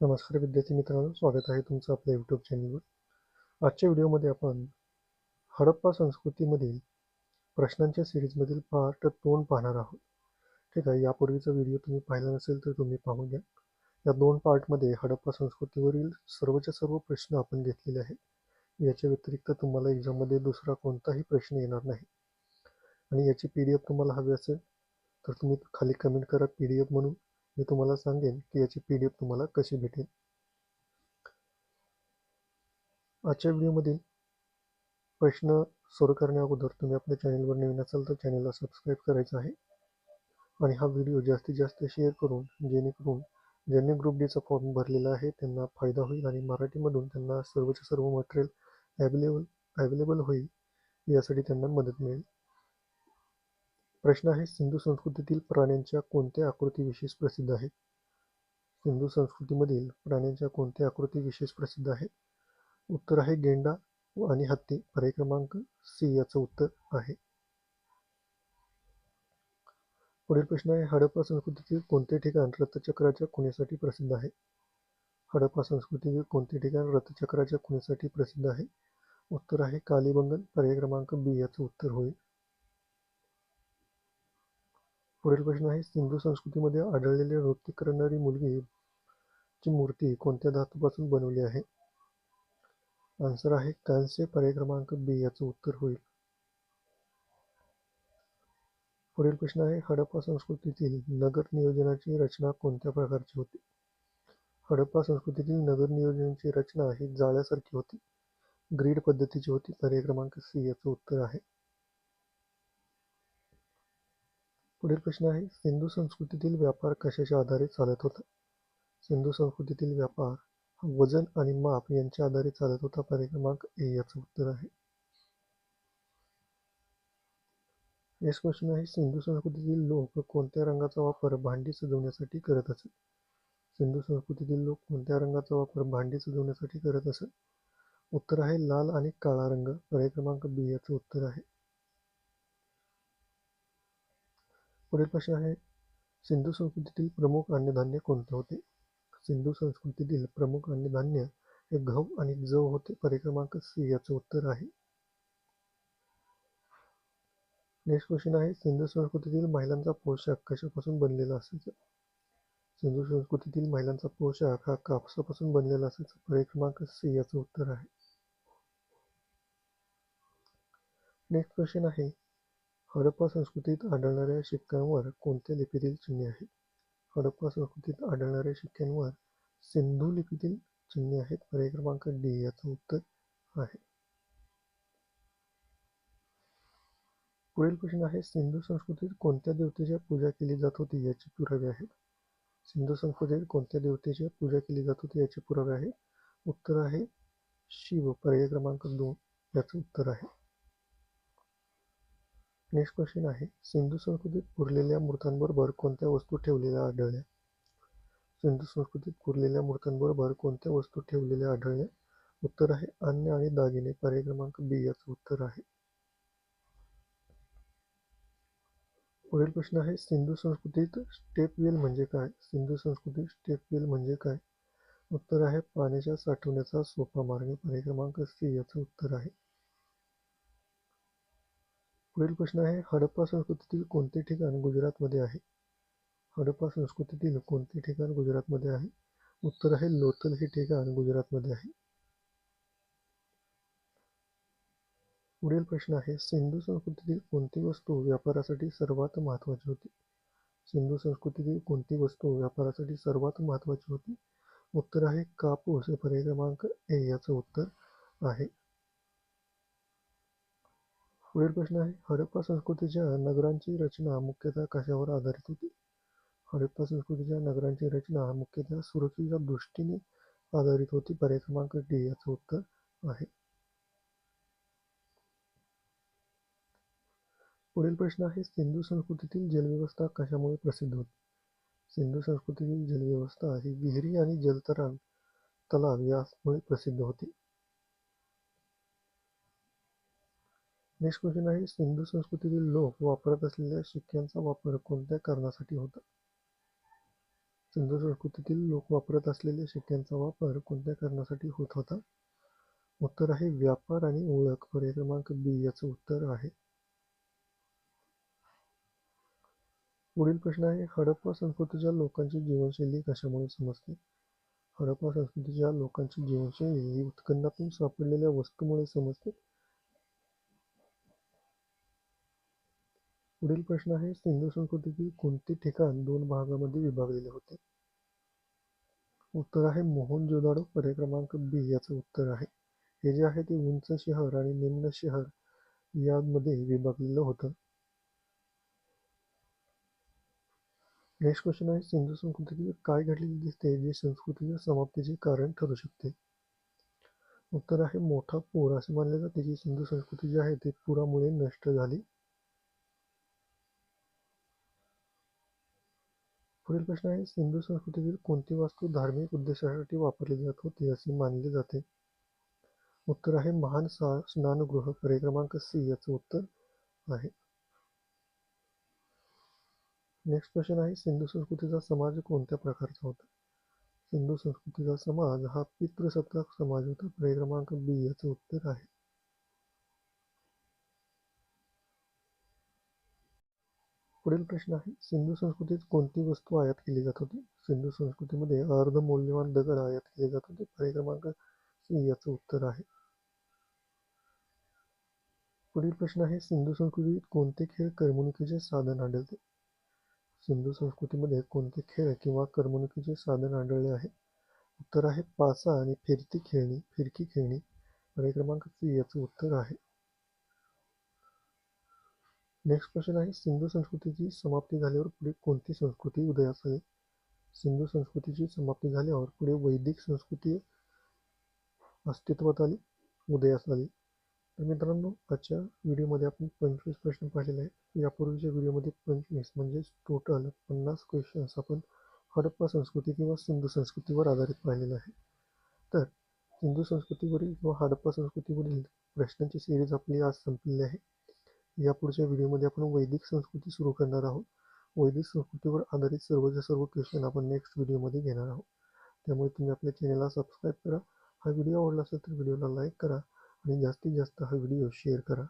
नमस्कार विद्यार्थी मित्रांनो स्वागत आहे तुमचं आपल्या यूट्यूब चॅनलवर आजच्या व्हिडिओमध्ये आपण हडप्पा संस्कृतीमधील प्रश्नांच्या सिरीजमधील पार्ट दोन पाहणार आहोत. ठीक आहे यापूर्वीचा व्हिडिओ तुम्ही पाहिला नसेल तर तुम्ही पाहून घ्या. या दोन पार्टमध्ये हडप्पा संस्कृतीवरील सर्वच्या सर्व प्रश्न आपण घेतलेले आहेत. याच्या व्यतिरिक्त तुम्हाला एक्झाममध्ये दुसरा कोणताही प्रश्न येणार नाही. आणि याची पी डी एफ तुम्हाला हवी असेल तर तुम्ही खाली कमेंट करा पी डी एफ म्हणून. मी तुम्हाला सांगेन की याची पी डी एफ तुम्हाला कशी भेटेल. आजच्या व्हिडिओमधील प्रश्न सुरू करण्या अगोदर तुम्ही आपल्या चॅनलवर नवीन असाल तर चॅनलला सबस्क्राईब करायचं आहे. आणि हा व्हिडिओ जास्तीत जास्त शेअर करून जेणेकरून ज्यांनी ग्रुप डीचा फॉर्म भरलेला आहे त्यांना फायदा होईल आणि मराठीमधून त्यांना सर्वच्या सर्व मटेरियल ॲवेलेबल अवेलेबल होईल यासाठी त्यांना मदत मिळेल. प्रश्न आहे सिंधू संस्कृतीतील प्राण्यांच्या कोणत्या आकृती विशेष प्रसिद्ध आहेत? सिंधू संस्कृतीमधील प्राण्यांच्या कोणत्या आकृती विशेष प्रसिद्ध आहेत? उत्तर आहे गेंडा आणि हत्ती. पर्याय क्रमांक सी याचं उत्तर आहे. पुढील प्रश्न आहे हडप्पा संस्कृतीतील कोणते ठिकाण रथचक्राच्या खुण्यासाठी प्रसिद्ध आहे? हडप्पा संस्कृतीतील कोणते ठिकाण रथचक्राच्या खुण्यासाठी प्रसिद्ध आहे? उत्तर आहे कालीबंगन. पर्याय क्रमांक बी याचं उत्तर होईल. पुढील प्रश्न आहे सिंधू संस्कृतीमध्ये आढळलेली नृत्य करणारी मुलगी ची मूर्ती कोणत्या धातूपासून बनवली आहे? आन्सर आहे कांस्य पर्याय क्रमांक बी याचं उत्तर होईल. पुढील प्रश्न आहे हडप्पा संस्कृतीतील नगर नियोजनाची रचना कोणत्या प्रकारची होती? हडप्पा संस्कृतीतील नगर नियोजनाची रचना ही जाळ्यासारखी होती. ग्रीड पद्धतीची होती. पर्याय क्रमांक सी याचं उत्तर आहे. पुढील प्रश्न आहे सिंधू संस्कृतीतील व्यापार कशाच्या आधारे चालत होता? सिंधू संस्कृतीतील व्यापार हा वजन आणि माप यांच्या आधारे चालत होता पर्याय क्रमांक ए याचं उत्तर आहे. नेक्स्ट क्वेश्चन आहे सिंधू संस्कृतीतील लोक कोणत्या रंगाचा वापर भांडी सजवण्यासाठी करत असत? सिंधू संस्कृतीतील लोक कोणत्या रंगाचा वापर भांडी सजवण्यासाठी करत असत? उत्तर आहे लाल आणि काळा रंग पर्याय क्रमांक बी याचं उत्तर आहे. पुढील प्रश्न आहे? सिंधू संस्कृतीतील प्रमुख अन्नधान्य कोणते होते? सिंधू संस्कृतीतील प्रमुख अन्नधान्य हे गहू आणि जव होते. परिक्रमांक सी याचं उत्तर आहे. नेक्स्ट क्वेश्चन आहे. सिंधू संस्कृतीतील महिलांचा पोशाख कशापासून बनलेला असायचा? सिंधू संस्कृतीतील महिलांचा पोशाख हा कापसापासून बनलेला असायचा. पर्याय क्रमांक सी याचं उत्तर आहे. नेक्स्ट क्वेश्चन आहे. हडप्पा संस्कृतीत आढळणाऱ्या शिक्क्यांवर कोणत्या लिपीतील चिन्हे आहेत? हडप्पा संस्कृतीत आढळणाऱ्या शिक्क्यांवर सिंधू लिपीतील चिन्हे आहेत. पर्याय क्रमांक डी याचं उत्तर आहे. पुढील प्रश्न आहे सिंधू संस्कृतीत कोणत्या देवतेची पूजा केली जात होती याचे पुरावे आहेत? सिंधू संस्कृतीत कोणत्या देवतेची पूजा केली जात होती याचे पुरावे आहेत? उत्तर आहे शिव. पर्याय क्रमांक दोन याचं उत्तर आहे. नेक्स्ट क्वेश्चन आहे सिंधू संस्कृतीत पुरलेल्या मूर्तांबरोबर कोणत्या वस्तू ठेवलेल्या आढळल्या? सिंधू संस्कृतीत पुरलेल्या मूर्तांबरोबर कोणत्या वस्तू ठेवलेल्या आढळल्या? उत्तर आहे अन्न आणि दागिने. पर्याय क्रमांक बी याचं उत्तर आहे. पुढील प्रश्न आहे सिंधू संस्कृतीत स्टेप वेल म्हणजे काय? सिंधू संस्कृतीत स्टेपवेल म्हणजे काय? उत्तर आहे पाण्याच्या साठवण्याचा सोपा मार्ग. पर्याय क्रमांक सी याचं उत्तर आहे. पुढील प्रश्न आहे हडप्पा संस्कृतीतील कोणते ठिकाण गुजरातमध्ये आहे? हडप्पा संस्कृतीतील कोणते ठिकाण गुजरातमध्ये आहे? उत्तर आहे लोथल हे ठिकाण गुजरातमध्ये आहे. पुढील प्रश्न आहे सिंधू संस्कृतीतील कोणती वस्तू व्यापारासाठी सर्वात महत्त्वाची होती? सिंधू संस्कृतीतील कोणती वस्तू व्यापारासाठी सर्वात महत्त्वाची होती? उत्तर आहे कापूस हे पर्याय क्रमांक ए याचं उत्तर आहे. पुढील प्रश्न आहे हडप्पा संस्कृतीच्या नगरांची रचना मुख्यतः कशावर आधारित होती? हडप्पा संस्कृतीच्या नगरांची रचना मुख्यतः सुरक्षेच्या दृष्टीने आधारित होती. पर्याय क्रमांक डी याचं उत्तर आहे. पुढील प्रश्न आहे सिंधू संस्कृतीतील जलव्यवस्था कशामुळे प्रसिद्ध होती? सिंधू संस्कृतीतील जलव्यवस्था ही विहिरी आणि जलतरण तलाव यामुळे प्रसिद्ध होती. नेक्स्ट क्वेश्चन आहे सिंधू संस्कृतीतील लोक वापरत असलेल्या शिक्क्यांचा वापर कोणत्या कारणासाठी होता? सिंधू संस्कृतीतील लोक वापरत असलेल्या शिक्क्यांचा वापर कोणत्या कारणासाठी होत होता? उत्तर आहे व्यापार आणि ओळख. पर्याय क्रमांक बी याचं उत्तर आहे. पुढील प्रश्न आहे हडप्पा संस्कृतीच्या लोकांची जीवनशैली कशामुळे समजते? हडप्पा संस्कृतीच्या लोकांची जीवनशैली ही उत्खननातून सापडलेल्या वस्तूमुळे समजते? पुढील प्रश्न आहे सिंधू संस्कृतीतील कोणते ठिकाण दोन भागामध्ये विभागलेले होते? उत्तर आहे मोहनजोदाडो पर्याय क्रमांक बी याचं उत्तर आहे. हे जे आहे ते उंच शहर आणि निम्न शहर यामध्ये विभागलेलं होतं. नेक्स्ट क्वेश्चन आहे सिंधू संस्कृतीतील काय घडलेले दिसते जे संस्कृतीच्या समाप्तीचे कारण ठरू शकते? उत्तर आहे मोठा पूर असे मानले जाते की सिंधू संस्कृती जी आहे ते पुरामुळे नष्ट झाली. पुढील प्रश्न आहे सिंधू संस्कृतीतील कोणती वास्तू धार्मिक उद्देशासाठी वापरली जात होती असे मानले जाते? उत्तर आहे महान स्नानगृह पर्याय क्रमांक सी याचं उत्तर आहे. नेक्स्ट क्वेश्चन आहे सिंधू संस्कृतीचा समाज कोणत्या प्रकारचा होता? सिंधू संस्कृतीचा समाज हा पितृसत्ताक समाज होता पर्याय क्रमांक बी याचं उत्तर आहे. पुढील प्रश्न आहे सिंधू संस्कृतीत कोणती वस्तू आयात केली जात होती? सिंधू संस्कृतीमध्ये अर्ध मौल्यवान दगड आयात केले जात होते. पर्याय क्रमांक सी याचं उत्तर आहे. पुढील प्रश्न आहे सिंधू संस्कृतीत कोणते खेळ करमणुकीचे साधन आढळते? सिंधू संस्कृतीमध्ये कोणते खेळ किंवा करमणुकीचे साधन आढळले आहे? उत्तर आहे पासा आणि फिरती खेळणी फिरकी खेळणी. पर्याय क्रमांक सी याचं उत्तर आहे. नेक्स्ट क्वेश्चन आहे सिंधू संस्कृतीची समाप्ती झाल्यावर पुढे कोणती संस्कृती उदयास आली? सिंधू संस्कृतीची समाप्ती झाल्यावर पुढे वैदिक संस्कृती अस्तित्वात आली उदयास आली. तर मित्रांनो आजच्या व्हिडिओमध्ये आपण पंचवीस प्रश्न पाहिलेले आहेत. यापूर्वीच्या व्हिडिओमध्ये पंचवीस म्हणजेच टोटल पन्नास क्वेश्चन्स आपण हडप्पा संस्कृती किंवा सिंधू संस्कृतीवर आधारित पाहिलेलं आहे. तर सिंधू संस्कृतीवरील किंवा हडप्पा संस्कृतीवरील प्रश्नांची सिरीज आपली आज संपलेली आहे. या पुढच्या व्हिडिओमध्ये आपण वैदिक संस्कृती सुरू करणार आहोत. वैदिक संस्कृतीवर आधारित सर्वच्या सर्व क्वेश्चन आपण नेक्स्ट व्हिडिओमध्ये घेणार आहोत. त्यामुळे तुम्ही आपल्या चॅनलला सबस्क्राईब करा. हा व्हिडिओ आवडला असेल तर व्हिडिओला लाईक करा आणि जास्तीत जास्त हा व्हिडिओ शेअर करा.